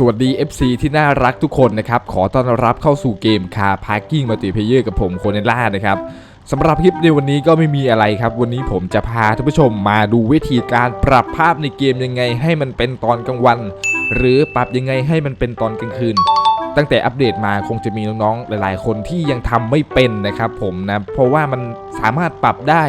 สวัสดี FC ที่น่ารักทุกคนนะครับ ขอต้อนรับเข้าสู่เกม Car Parking Multiplayer กับผมโคเนล่านะครับสำหรับคลิปในวันนี้ก็ไม่มีอะไรครับ วันนี้ผมจะพาท่านผู้ชมมาดูวิธีการปรับภาพในเกมยังไงให้มันเป็นตอนกลางวัน หรือปรับยังไงให้มันเป็นตอนกลางคืน ตั้งแต่อัปเดตมาคงจะมีน้องๆหลาย ๆ คนที่ยังทำไม่เป็นนะครับผมนะเพราะว่ามันสามารถปรับได้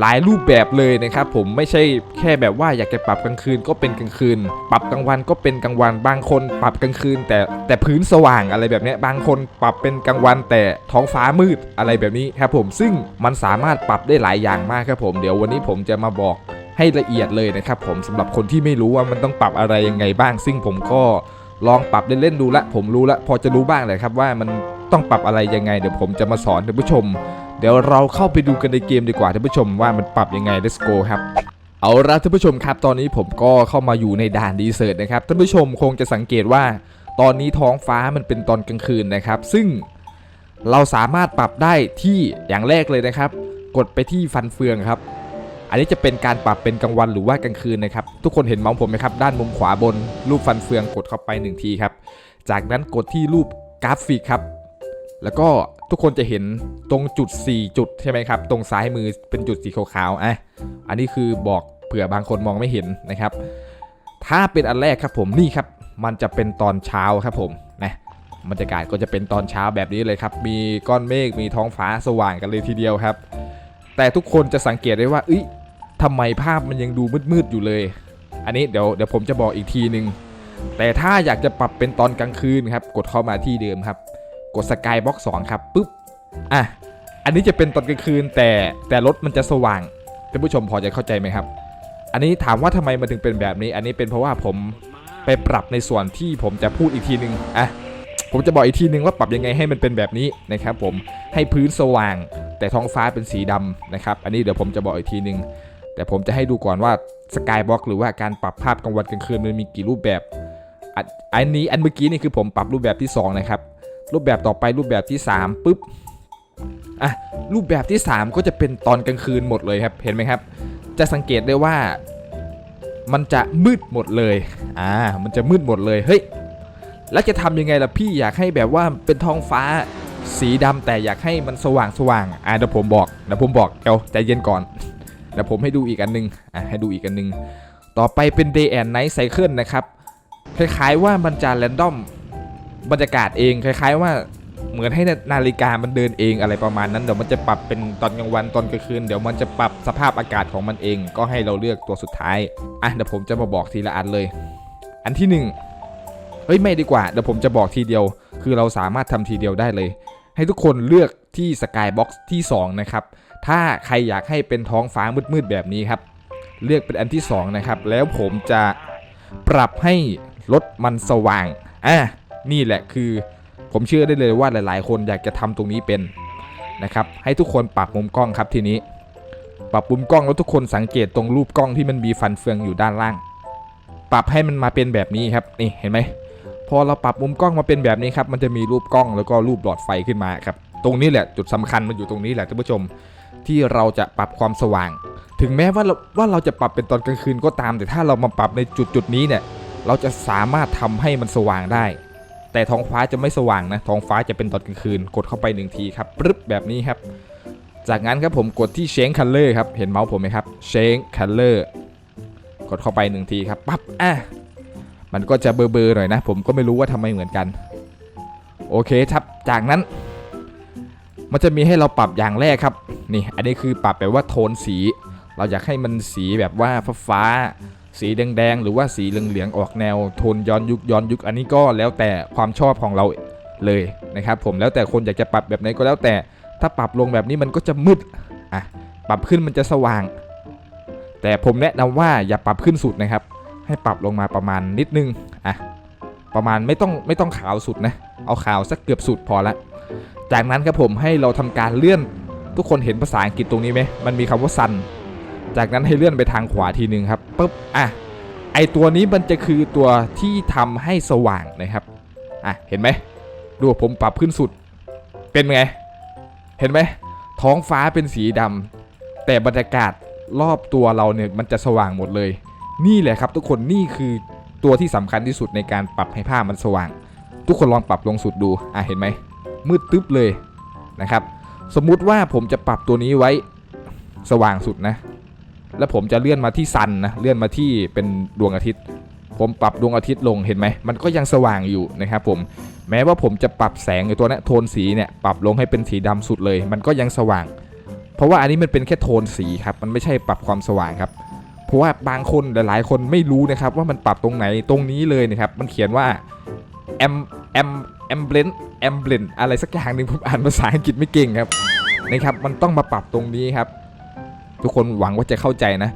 หลายรูปแบบเลยนะครับผมไม่ใช่แค่แบบว่าอยากจะปรับกลางคืนก็เป็นกลางคืน ปรับกลางวันก็เป็นกลางวัน บางคนปรับกลางคืน แต่แต่พื้นสว่างอะไรแบบนี้บางคนปรับเป็นกลางวัน แต่ท้องฟ้ามืดอะไรแบบนี้ครับผมซึ่งมันสามารถปรับได้หลายอย่างมากครับผมเดี๋ยววันนี้ผมจะมาบอกให้ละเอียดเลยนะครับผมสำหรับคนที่ไม่รู้ว่ามันต้องปรับอะไรยังไงบ้าง ซึ่งผมก็ลองปรับเล่นๆดูละ ผมรู้ละ พอจะรู้บ้างเลยครับว่ามัน ต้องปรับอะไรยังไง เดี๋ยวผมจะมาสอนท่านผู้ชม เดี๋ยวเราเข้าไปดูกันในเกมดีกว่าท่านผู้ชมว่ามันปรับยังไง let's go ครับเอาละท่านผู้ชมครับ ตอนนี้ผมก็เข้ามาอยู่ในด่านดีเซิร์ตนะครับท่านผู้ชมคงจะสังเกตว่า ตอนนี้ท้องฟ้ามันเป็นตอนกลางคืนนะครับ ซึ่งเราสามารถปรับได้ที่อย่างแรกเลยนะครับ กดไปที่ฟันเฟืองครับ อันนี้จะเป็นการปรับเป็นกลางวันหรือว่ากลางคืนนะครับ ทุกคนเห็นเมาส์ผมไหมครับด้านมุมขวาบน รูปฟันเฟืองกดเข้าไปหนึ่งทีครับ จากนั้นกดที่รูปกราฟิกครับ แล้วก็ทุกคนจะเห็นตรงจุด 4 จุดใช่ไหมครับ ตรงซ้ายมือเป็นจุดสีขาวๆอะอันนี้คือบอกเผื่อบางคนมองไม่เห็นนะครับ ถ้าเป็นอันแรกครับผมนี่ครับ มันจะเป็นตอนเช้าครับผมนะบรรยากาศก็จะเป็นตอนเช้าแบบนี้เลยครับ มีก้อนเมฆมีท้องฟ้าสว่างกันเลยทีเดียวครับ แต่ทุกคนจะสังเกตได้ว่าเอ้ยทำไมภาพมันยังดูมืดๆอยู่เลย อันนี้เดี๋ยวเดี๋ยวผมจะบอกอีกทีหนึ่งแต่ถ้าอยากจะปรับเป็นตอนกลางคืนครับ กดเข้ามาที่เดิมครับ กดสกายบ็อกสองครับปุ๊บอะอันนี้จะเป็นตอนกลางคืนแต่แต่รถมันจะสว่างท่านผู้ชมพอจะเข้าใจไหมครับ อันนี้ถามว่าทำไมมันถึงเป็นแบบนี้ อันนี้เป็นเพราะว่าผมไปปรับในส่วนที่ผมจะพูดอีกทีหนึ่งอะผมจะบอกอีกทีหนึ่งว่าปรับยังไงให้มันเป็นแบบนี้นะครับผมให้พื้นสว่าง แต่ท้องฟ้าเป็นสีดำนะครับ อันนี้เดี๋ยวผมจะบอกอีกทีหนึ่งแต่ผมจะให้ดูก่อนว่าสกายบ็อกหรือว่าการปรับภาพกลางวันกลางคืนมันมีกี่รูปแบบอันอันนี้อันเมื่อกี้นี่คือผมปรับรูปแบบที่สองนะครับ รูปแบบต่อไปรูปแบบที่3ปุ๊บอะรูปแบบที่ 3 ก็จะเป็นตอนกลางคืนหมดเลยครับเห็นไหมครับ จะสังเกตได้ว่า มันจะมืดหมดเลยอ่ามันจะมืดหมดเลยเฮ้ยแล้วจะทำยังไงล่ะพี่อยากให้แบบว่าเป็นท้องฟ้าสีดำแต่อยากให้มันสว่างสว่างอ่าเดี๋ยวผมบอกเดี๋ยวผมบอกเดี๋ยวใจเย็นก่อนเดี๋ยวผมให้ดูอีกอันหนึงอะให้ดูอีกอันหนึง ต่อไปเป็น day and night cycle นะครับคล้ายๆว่ามันจะ random บรรยากาศเองคล้าย ๆ ว่าเหมือนให้นาฬิกามันเดินเองอะไรประมาณนั้นเดี๋ยวมันจะปรับเป็นตอนกลางวันตอนกลางคืนเดี๋ยวมันจะปรับสภาพอากาศของมันเอง ก็ให้เราเลือกตัวสุดท้ายอะเดี๋ยวผมจะมาบอกทีละอันเลย อันที่หนึ่งเฮ้ยไม่ดีกว่าเดี๋ยวผมจะบอกทีเดียว คือเราสามารถทำทีเดียวได้เลย ให้ทุกคนเลือกที่สกายบ็อกซ์ที่สองนะครับ ถ้าใครอยากให้เป็นท้องฟ้ามืดๆแบบนี้ครับ เลือกเป็นอันที่สองนะครับ แล้วผมจะปรับให้รถมันสว่างอะ นี่แหละคือ ผมเชื่อได้เลยว่าหลาย ๆ คนอยากจะทำตรงนี้เป็นนะครับ ให้ทุกคนปรับมุมกล้องครับทีนี้ ปรับมุมกล้องแล้วทุกคนสังเกตตรงรูปกล้องที่มันมีฟันเฟืองอยู่ด้านล่าง ปรับให้มันมาเป็นแบบนี้ครับนี่เห็นไหมพอเราปรับมุมกล้องมาเป็นแบบนี้ครับมันจะมีรูปกล้องแล้วก็รูปหลอดไฟขึ้นมาครับตรงนี้แหละจุดสำคัญมันอยู่ตรงนี้แหละท่านผู้ชมที่เราจะปรับความสว่าง ถึงแม้ว่าเราว่าเราจะปรับเป็นตอนกลางคืนก็ตาม แต่ถ้าเรามาปรับในจุดจุดนี้เนี่ย เราจะสามารถทำให้มันสว่างได้ แต่ท้องฟ้าจะไม่สว่างนะท้องฟ้าจะเป็นตอนกลางคืน กดเข้าไปหนึ่งทีครับปึ๊บแบบนี้ครับ จากนั้นครับผมกดที่ Change Color ครับเห็นเมาส์ผมไหมครับ Change Color กดเข้าไปหนึ่งทีครับปั๊บอะมันก็จะเบลอๆหน่อยนะ ผมก็ไม่รู้ว่าทำไมเหมือนกัน โอเคครับจากนั้น มันจะมีให้เราปรับอย่างแรกครับ นี่ อันนี้คือปรับแบบว่าโทนสี เราอยากให้มันสีแบบว่าฟ้าๆ สีแดงๆ หรือว่าสีเหลืองๆ ออกแนวโทนย้อนยุคย้อนยุคอันนี้ก็แล้วแต่ความชอบของเราเลยนะครับผมแล้วแต่คนอยากจะปรับแบบไหนก็แล้วแต่ ถ้าปรับลงแบบนี้มันก็จะมืดอะปรับขึ้นมันจะสว่าง แต่ผมแนะนำว่าอย่าปรับขึ้นสุดนะครับ ให้ปรับลงมาประมาณนิดนึงอะประมาณไม่ต้องไม่ต้องขาวสุดนะเอาขาวสักเกือบสุดพอละ จากนั้นครับผมให้เราทำการเลื่อนทุกคนเห็นภาษาอังกฤษตรงนี้ไหมมันมีคำว่า sun จากนั้นให้เลื่อนไปทางขวาทีหนึ่งครับปุ๊บอะไอตัวนี้มันจะคือตัวที่ทำให้สว่างนะครับอะเห็นไหมดูผมปรับขึ้นสุด เป็นไง เห็นไหมท้องฟ้าเป็นสีดำแต่บรรยากาศรอบตัวเราเนี่ยมันจะสว่างหมดเลย นี่แหละครับทุกคนนี่คือตัวที่สำคัญที่สุดในการปรับให้ภาพมันสว่าง ทุกคนลองปรับลงสุดดูอะเห็นไหมมืดตึ๊บเลยนะครับ สมมุติว่าผมจะปรับตัวนี้ไว้สว่างสุดนะ แล้วผมจะเลื่อนมาที่ซันนะเลื่อนมาที่เป็นดวงอาทิตย์ ผมปรับดวงอาทิตย์ลงเห็นไหมมันก็ยังสว่างอยู่นะครับผมแม้ว่าผมจะปรับแสงในตัวนี้โทนสีเนี่ยปรับลงให้เป็นสีดำสุดเลย มันก็ยังสว่าง เพราะว่าอันนี้มันเป็นแค่โทนสีครับมันไม่ใช่ปรับความสว่างครับ เพราะว่าบางคนหลาย ๆ คนไม่รู้นะครับว่ามันปรับตรงไหนตรงนี้เลยนะครับมันเขียนว่า m m m blend m blend อะไรสักอย่างหนึ่งผมอ่านภาษาอังกฤษไม่เก่งครับนะครับมันต้องมาปรับตรงนี้ครับ ทุกคนหวังว่าจะเข้าใจนะ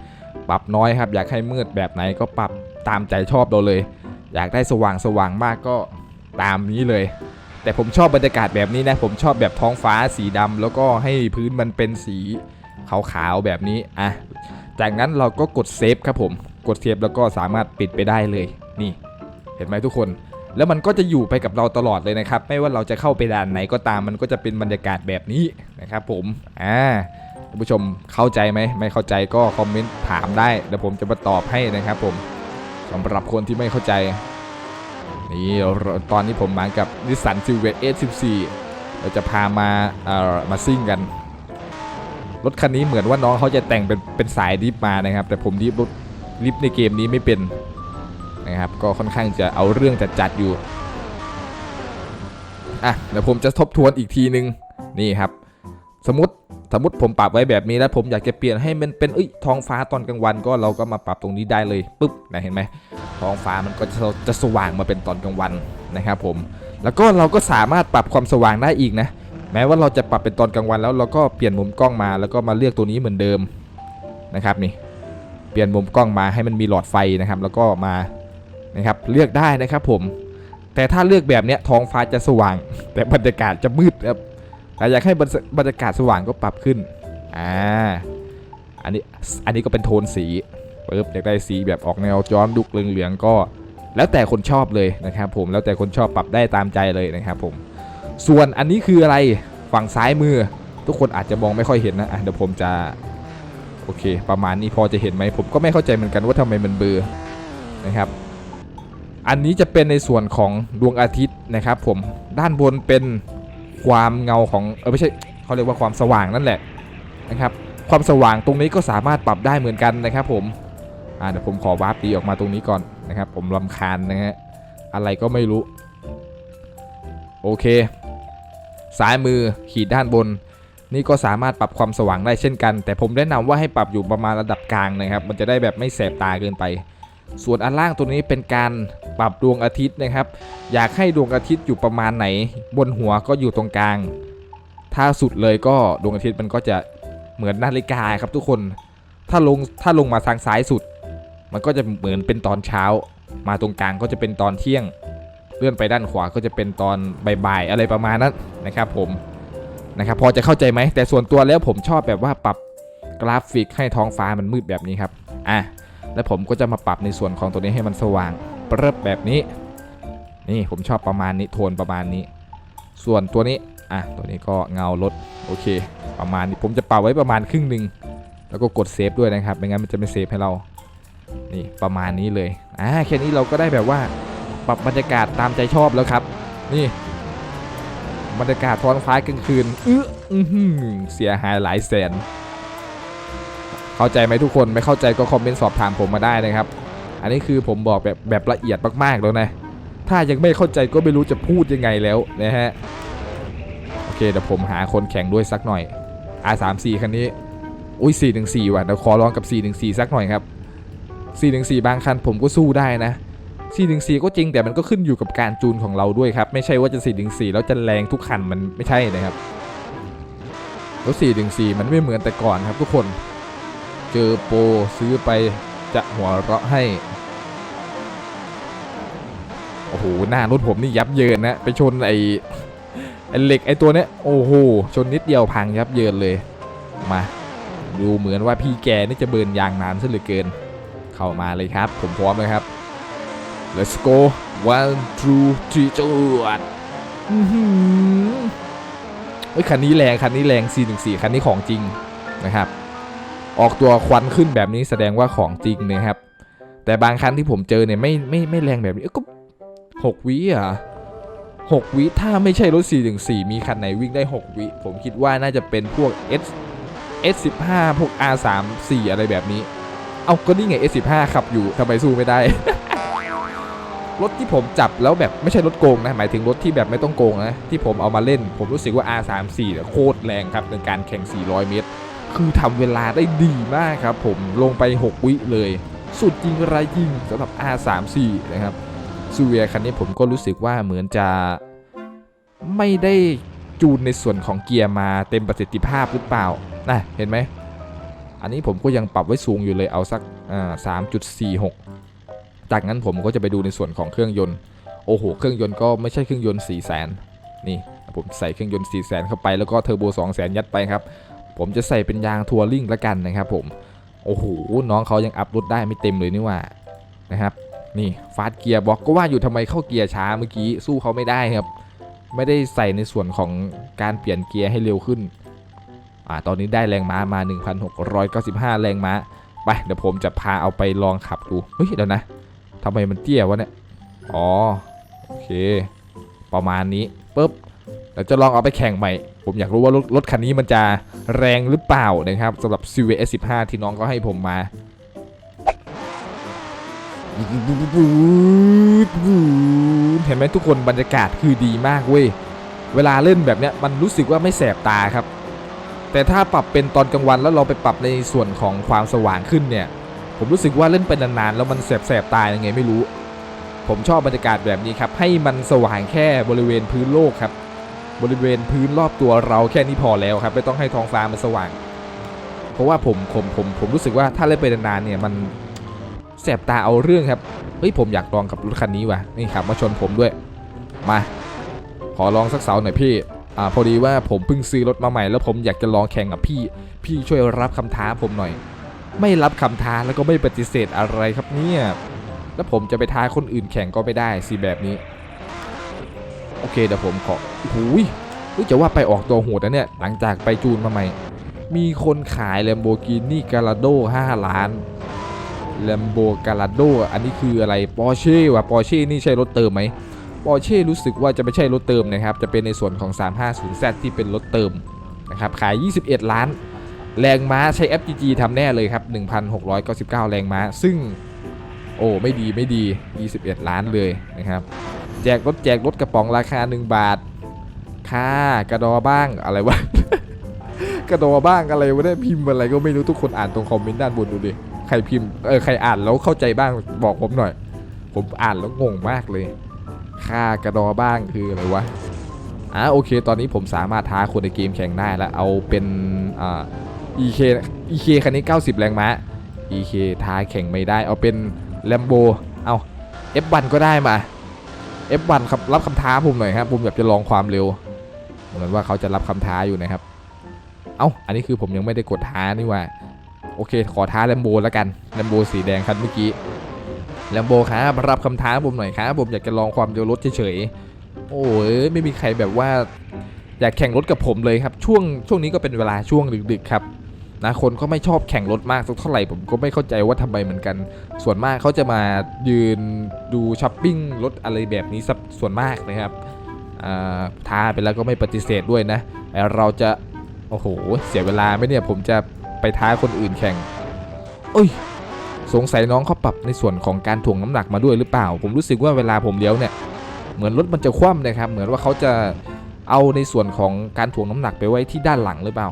ปรับน้อยครับ อยากให้มืดแบบไหนก็ปรับตามใจชอบเราเลย อยากได้สว่างสว่างมากก็ตามนี้เลย แต่ผมชอบบรรยากาศแบบนี้นะ ผมชอบแบบท้องฟ้าสีดำแล้วก็ให้พื้นมันเป็นสีขาวๆแบบนี้อะจากนั้นเราก็กดเซฟครับผม กดเซฟแล้วก็สามารถปิดไปได้เลย นี่ เห็นไหมทุกคน แล้วมันก็จะอยู่ไปกับเราตลอดเลยนะครับ ไม่ว่าเราจะเข้าไปด่านไหนก็ตาม มันก็จะเป็นบรรยากาศแบบนี้นะครับผม อ่า ท่านผู้ชมเข้าใจไหมไม่เข้าใจก็คอมเมนต์ถามได้เดี๋ยวผมจะมาตอบให้นะครับผมสำหรับคนที่ไม่เข้าใจนี่ตอนนี้ผมมากับนิสสันซิลเวต S14 เราจะพามาเอ่อมาซิ่งกัน รถคันนี้เหมือนว่าน้องเขาจะแต่งเป็นเป็นสายดริฟมานะครับ แต่ผมดริฟรถดิฟในเกมนี้ไม่เป็นนะครับ ก็ค่อนข้างจะเอาเรื่องจัดจัดอยู่อะเดี๋ยวผมจะทบทวนอีกทีนึงนี่ครับ สมมติ สมมติผมปรับไว้แบบนี้แล้วผมอยากจะเปลี่ยนให้มันเป็นเอ้ยท้องฟ้าตอนกลางวันก็เราก็มาปรับตรงนี้ได้เลยปุ๊บนะเห็นไหมท้องฟ้ามันก็จะจะสว่างมาเป็นตอนกลางวันนะครับผมแล้วก็เราก็สามารถปรับความสว่างได้อีกนะ แม้ว่าเราจะปรับเป็นตอนกลางวันแล้วเราก็เปลี่ยนมุมกล้องมาแล้วก็มาเลือกตัวนี้เหมือนเดิมนะครับนี่เปลี่ยนมุมกล้องมาให้มันมีหลอดไฟนะครับ แล้วก็มานะครับเลือกได้นะครับผมแต่ถ้าเลือกแบบเนี้ยท้องฟ้าจะสว่าง แต่บรรยากาศจะมืดครับ แต่อยากให้บรรยากาศสว่างก็ปรับขึ้น อ่า อันนี้ อันนี้ก็เป็นโทนสีปึ๊บอยากได้สีแบบออกแนวย้อนดุกเหลืองๆก็ แล้วแต่คนชอบเลยนะครับผม แล้วแต่คนชอบปรับได้ตามใจเลยนะครับผม ส่วนอันนี้คืออะไร ฝั่งซ้ายมือ ทุกคนอาจจะมองไม่ค่อยเห็นนะเดี๋ยวผมจะ โอเค ประมาณนี้พอจะเห็นไหม ผมก็ไม่เข้าใจเหมือนกันว่าทำไมมันเบลอนะครับอันนี้จะเป็นในส่วนของดวงอาทิตย์นะครับผมด้านบนเป็น ความเงาของเออไม่ใช่เขาเรียกว่าความสว่างนั่นแหละนะครับ ความสว่างตรงนี้ก็สามารถปรับได้เหมือนกันนะครับ ผมอ่าเดี๋ยวผมขอวาร์ปตีออกมาตรงนี้ก่อนนะครับ ผมลำคาญนะฮะอะไรก็ไม่รู้ โอเคซ้ายมือขีดด้านบน นี่ก็สามารถปรับความสว่างได้เช่นกัน แต่ผมแนะนำว่าให้ปรับอยู่ประมาณระดับกลางนะครับ มันจะได้แบบไม่แสบตาเกินไป ส่วนอันล่างตัวนี้เป็นการปรับดวงอาทิตย์นะครับ อยากให้ดวงอาทิตย์อยู่ประมาณไหน บนหัวก็อยู่ตรงกลาง ถ้าสุดเลยก็ดวงอาทิตย์มันก็จะเหมือนนาฬิกาครับทุกคน ถ้าลงถ้าลงมาทางซ้ายสุด มันก็จะเหมือนเป็นตอนเช้า มาตรงกลางก็จะเป็นตอนเที่ยง เลื่อนไปด้านขวาก็จะเป็นตอนบ่ายๆอะไรประมาณนั้นนะครับผมนะครับพอจะเข้าใจไหมแต่ส่วนตัวแล้วผมชอบแบบว่าปรับกราฟิกให้ท้องฟ้ามันมืดแบบนี้ครับอะ แล้วผมก็จะมาปรับในส่วนของตัวนี้ให้มันสว่างเปรบแบบนี้ นี่ผมชอบประมาณนี้โทนประมาณนี้ ส่วนตัวนี้อะตัวนี้ก็เงาลดโอเค ประมาณนี้ผมจะปรับไว้ประมาณครึ่งหนึ่งแล้วก็กดเซฟด้วยนะครับไม่งั้นมันจะไม่เซฟให้เรานี่ประมาณนี้เลยอ่าแค่นี้เราก็ได้แบบว่าปรับบรรยากาศตามใจชอบแล้วครับ นี่บรรยากาศท้องฟ้ากลางคืนเอออื้อเสียหายหลายแสน เข้าใจไหมทุกคนไม่เข้าใจก็คอมเมนต์สอบถามผมมาได้นะครับ อันนี้คือผมบอกแบบแบบละเอียดมากๆแล้วนะ ถ้ายังไม่เข้าใจก็ไม่รู้จะพูดยังไงแล้วนะฮะโอเคเดี๋ยวผมหาคนแข่งด้วยสักหน่อย R34 คันนี้อุ้ย414ว่ะเดี๋ยวขอลองกับ 414 สักหน่อยครับ 414 บางคันผมก็สู้ได้นะ 414 ก็จริงแต่มันก็ขึ้นอยู่กับการจูนของเราด้วยครับ ไม่ใช่ว่าจะ 414 แล้วจะแรงทุกคันมันไม่ใช่นะครับแล้ว414 มันไม่เหมือนแต่ก่อนครับทุกคน เจอโปรซื้อไปจะหัวเราะให้ โอ้โห หน้ารถผมนี่ยับเยินนะ ไปชนไอ้ไอ้เหล็กไอ้ตัวเนี้ย โอ้โห ชนนิดเดียวพังยับเยินเลย มา ดูเหมือนว่าพี่แกนี่จะเบินยางนานซะเหลือเกิน เข้ามาเลยครับ ผมพร้อมเลยครับ let's go one two three จวดอื้อหือเฮ้ยคันนี้แรง คันนี้แรง414 คันนี้ของจริงนะครับ ออกตัวควันขึ้นแบบนี้แสดงว่าของจริงนะครับ แต่บางครั้งที่ผมเจอเนี่ยไม่ไม่ไม่แรงแบบนี้ก็หกวิอะหกวิถ้าไม่ใช่รถ414มีคันไหนวิ่งได้ 6 วิ ผมคิดว่าน่าจะเป็นพวก S S15 พวก R34 อะไรแบบนี้ เอาก็นี่ไง S15 ขับอยู่ทำไมสู้ไม่ได้ รถที่ผมจับแล้วแบบไม่ใช่รถโกงนะ หมายถึงรถที่แบบไม่ต้องโกงนะ ที่ผมเอามาเล่น ผมรู้สึกว่า R34 เนี่โคตรแรงครับในการแข่ง 400 เมตร คือทำเวลาได้ดีมากครับผมลงไป 6 วิเลย สุดจริงไรจริงสำหรับ R34 นะครับซูเวียคันนี้ผมก็รู้สึกว่าเหมือนจะไม่ได้จูนในส่วนของเกียร์มาเต็มประสิทธิภาพหรือเปล่านะเห็นไหม อันนี้ผมก็ยังปรับไว้สูงอยู่เลยเอาสักอ่า3.46จากนั้นผมก็จะไปดูในส่วนของเครื่องยนต์ โอ้โห เครื่องยนต์ก็ไม่ใช่เครื่องยนต์4 0 0 0 0 0นี่ ผมใส่เครื่องยนต์4 0 0 0 0 0เข้าไปแล้วก็เทอร์โบ2 0 0 0 0 0ยัดไปครับ ผมจะใส่เป็นยางทัวริงละกันนะครับผม โอ้โห น้องเขายังอัพรถได้ไม่เต็มเลยนี่ว่านะครับ นี่ฟาสเกียร์บอกก็ว่าอยู่ทำไมเข้าเกียร์ช้าเมื่อกี้สู้เขาไม่ได้ครับ ไม่ได้ใส่ในส่วนของการเปลี่ยนเกียร์ให้เร็วขึ้น อ่า ตอนนี้ได้แรงม้ามา 1,695 แรงม้า ไป เดี๋ยวผมจะพาเอาไปลองขับดู เฮ้ย เดี๋ยวนะทำไมมันเตี้ยวะเนี่ย อ๋อ โอเค ประมาณนี้ปุ๊บ เดี๋ยวจะลองเอาไปแข่งใหม่ ผมอยากรู้ว่ารถรถคันนี้มันจะแรงหรือเปล่านะครับสำหรับ c v s 15ที่น้องก็ให้ผมมาเห็นไหมทุกคนบรรยากาศคือดีมากเว้ย เวลาเล่นแบบเนี้ยมันรู้สึกว่าไม่แสบตาครับ แต่ถ้าปรับเป็นตอนกลางวันแล้วเราไปปรับในส่วนของความสว่างขึ้นเนี่ย ผมรู้สึกว่าเล่นไปนานๆแล้วมันแสบๆตายังไงไม่รู้ ผมชอบบรรยากาศแบบนี้ครับ ให้มันสว่างแค่บริเวณพื้นโลกครับ บริเวณพื้นรอบตัวเราแค่นี้พอแล้วครับ ไม่ต้องให้ท้องฟ้ามันสว่าง เพราะว่าผมผมผมผมรู้สึกว่าถ้าเล่นไปนานๆเนี่ยมันแสบตาเอาเรื่องครับ เฮ้ยผมอยากลองกับรถคันนี้ว่ะนี่ขับมาชนผมด้วย มา ขอลองสักเสาหน่อยพี่อ่าพอดีว่าผมเพิ่งซื้อรถมาใหม่แล้วผมอยากจะลองแข่งกับพี่ พี่ช่วยรับคำท้าผมหน่อย ไม่รับคำท้าแล้วก็ไม่ปฏิเสธอะไรครับเนี่ยแล้วผมจะไปท้าคนอื่นแข่งก็ไม่ได้สิแบบนี้ อเคเดี๋ยวผมขอหูยเฮ้ยจะว่าไปออกตัวโหดนะเนี่ยหลังจากไปจูนมาใหม่ มีคนขาย Lamborghini Gallardo 5ล้าน Lambo Gallardo อันนี้คืออะไร Porsche ว่ะ Porsche นี่ใช่รถเติมไหม Porsche รู้สึกว่าจะไม่ใช่รถเติมนะครับ จะเป็นในส่วนของ 350Z ที่เป็นรถเติมนะครับขาย 21 ล้าน แรงม้าใช้ FGG ทำแน่เลยครับ 1,699 แรงม้า ซึ่ง โอ้ ไม่ดีไม่ดี 21 ล้านเลยนะครับ จกรถแจกรถกระป๋องราคา 1 บาท ค่ากระดอบ้างอะไรวะ กระดอบ้างอะไรวะเนี่ยพิมพ์อะไรก็ไม่รู้ทุกคนอ่านตรงคอมเมนต์ด้านบนดูดิ ใครพิมพ์เออใครอ่านแล้วเข้าใจบ้างบอกผมหน่อย ผมอ่านแล้วงงมากเลย ค่ากระดอบ้างคืออะไรวะอะโอเค ตอนนี้ผมสามารถท้าคนในเกมแข่งได้แล้วเอาเป็นอ่า EK EK คันนี้ 90 แรงม้า EK ท้าแข่งไม่ได้ เอาเป็น Lambo เอา F1 ก็ได้มา F1 ครับรับคำท้าผมหน่อยครับผมอยากจะลองความเร็วเหมือนว่าเขาจะรับคำท้าอยู่นะครับ เอ้าอันนี้คือผมยังไม่ได้กดท้านี่ว่า โอเค ขอท้า Lambo แล้วกัน Lambo สีแดงคันเมื่อกี้ Lambo ครับรับคำท้าผมหน่อยครับผมอยากจะลองความเร็วรถเฉยๆโอ้ยไม่มีใครแบบว่า อยากแข่งรถกับผมเลยครับช่วงช่วงนี้ก็เป็นเวลาช่วงดึกๆครับ นะคนก็ไม่ชอบแข่งรถมากสักเท่าไหร่ผมก็ไม่เข้าใจว่าทำไมเหมือนกัน ส่วนมากเขาจะมายืนดูช้อปปิ้งรถอะไรแบบนี้สักส่วนมากนะครับท้าไปแล้วก็ไม่ปฏิเสธด้วยนะเราจะโอ้โหเสียเวลาไหมเนี่ยผมจะไปท้าคนอื่นแข่งเอ้ยสงสัยน้องเขาปรับในส่วนของการถ่วงน้ำหนักมาด้วยหรือเปล่า ผมรู้สึกว่าเวลาผมเลี้ยวเนี่ยเหมือนรถมันจะคว่ำนะครับ เหมือนว่าเขาจะเอาในส่วนของการถ่วงน้ำหนักไปไว้ที่ด้านหลังหรือเปล่า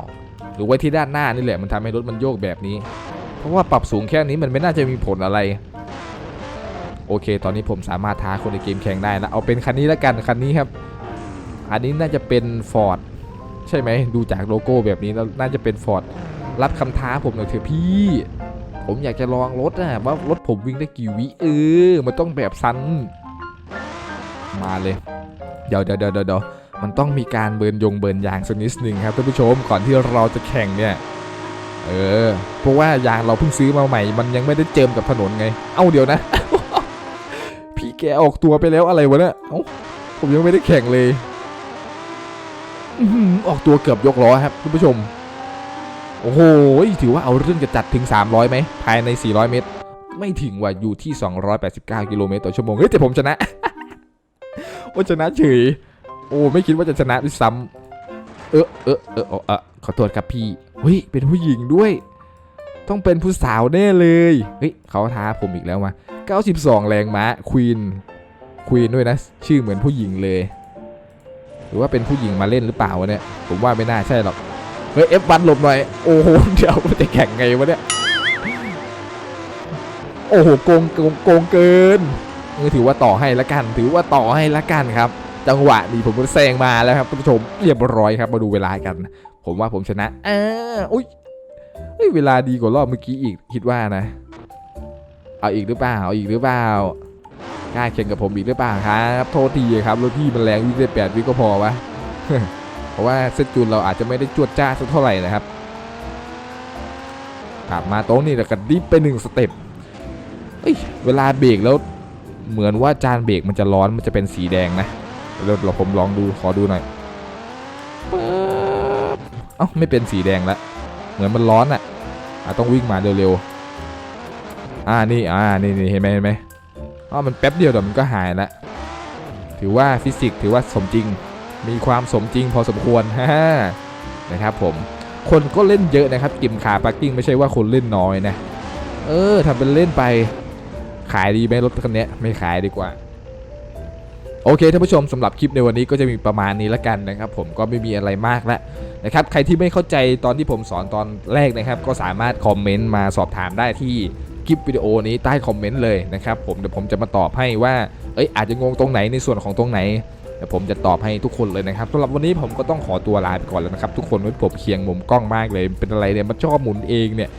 หรือไว้ที่ด้านหน้านี่แหละมันทำให้รถมันโยกแบบนี้ เพราะว่าปรับสูงแค่นี้มันไม่น่าจะมีผลอะไร โอเค ตอนนี้ผมสามารถท้าคนในเกมแข่งได้นะเอาเป็นคันนี้แล้วกันคันนี้ครับ อันนี้น่าจะเป็น Ford ใช่ไหมดูจากโลโก้แบบนี้แล้วน่าจะเป็น Ford รับคำท้าผมหน่อยเถอะพี่ ผมอยากจะลองรถนะว่ารถผมวิ่งได้กี่วิเออมันต้องแบบซันมาเลย เดี๋ยวเดี๋ยวเดี๋ยวเดี๋ยว มันต้องมีการเบิร์นยงเบิร์นยางสักนิดหนึ่งครับท่านผู้ชมก่อนที่เราจะแข่งเนี่ย เออเพราะว่ายางเราเพิ่งซื้อมาใหม่ มันยังไม่ได้เจิมกับถนนไง เอ้าเดี๋ยวนะ พี่แกออกตัวไปแล้วอะไรวะเนี่ยเอ้าผมยังไม่ได้แข่งเลยออหือออกตัวเกือบยกล้อครับท่านผู้ชม โอ้โหถือว่าเอาเรื่องจะจัดถึง 300ไหมภายใน 400 เมตร ไม่ถึงว่าอยู่ที่ 289 กิโลเมตรต่อชั่วโมงเฮ้ยแต่ผมชนะ โอ้ชนะเฉย โอ้ไม่คิดว่าจะชนะด้วยซ้ำเออเออเออเออเออขอโทษครับพี่เฮ้ยเป็นผู้หญิงด้วย ต้องเป็นผู้สาวแน่เลยเฮ้ยเขาท้าผมอีกแล้วมา92 แรงม้าควีนควีนด้วยนะ ชื่อเหมือนผู้หญิงเลย หรือว่าเป็นผู้หญิงมาเล่นหรือเปล่าวะเนี่ย ผมว่าไม่น่าใช่หรอก เฮ้ย F1 หลบหน่อย โอ้โห เดี๋ยวมันจะแข่งไงวะเนี่ย โอ้โห โกงโกงโกงเกิน ถือว่าต่อให้ละกัน ถือว่าต่อให้ละกันครับ จังหวะนี้ผมก็แซงมาแล้วครับท่านผู้ชมเรียบร้อยครับมาดูเวลากัน ผมว่าผมชนะอ่าอุ้ยเฮ้ยเวลาดีกว่ารอบเมื่อกี้อีกคิดว่านะ เอาอีกหรือเปล่าเอาอีกหรือเปล่ากล้าแข่งกับผมอีกหรือเปล่าครับโทษทีครับรถพี่มันแรงวิ่งได้แปดวิก็พอวะเพราะว่าเซตจูนเราอาจจะไม่ได้จวดจ้าสักเท่าไหร่นะครับกลับมาต๊ะนี่แล้วก็ดิฟไปหนึ่งสเต็ปเอ้ยเวลาเบรกแล้วเหมือนว่าจานเบรกมันจะร้อนมันจะเป็นสีแดงนะ เดี๋ยวเราผมลองดูขอดูหน่อยปึ๊บเอ้าไม่เป็นสีแดงแล้วเหมือนมันร้อนอะอะต้องวิ่งมาเร็วๆอ่านี่อ่านี่นี่เห็นไหมเห็นไหมอ๋อมันแป๊บเดียวเดี๋ยวมันก็หายละถือว่าฟิสิกส์ถือว่าสมจริง มีความสมจริงพอสมควรฮ่านะครับผมคนก็เล่นเยอะนะครับกิมขาปาร์กิ้งไม่ใช่ว่าคนเล่นน้อยนะ เออทำเป็นเล่นไป ขายดีไหมรถคันเนี้ยไม่ขายดีกว่า โอเคท่านผู้ชมสำหรับคลิปในวันนี้ก็จะมีประมาณนี้ละกันนะครับผมก็ไม่มีอะไรมากแล้วนะครับใครที่ไม่เข้าใจตอนที่ผมสอนตอนแรกนะครับ ก็สามารถคอมเมนต์มาสอบถามได้ที่คลิปวิดีโอนี้ใต้คอมเมนต์เลยนะครับผมเดี๋ยวผมจะมาตอบให้ว่าเอ้ยอาจจะงงตรงไหนในส่วนของตรงไหนเดี๋ยวผมจะตอบให้ทุกคนเลยนะครับสำหรับวันนี้ผมก็ต้องขอตัวลาไปก่อนแล้วนะครับทุกคนไว้ผมเคียงมุมกล้องมากเลยเป็นอะไรเนี่ยมันชอบหมุนเองเนี่ย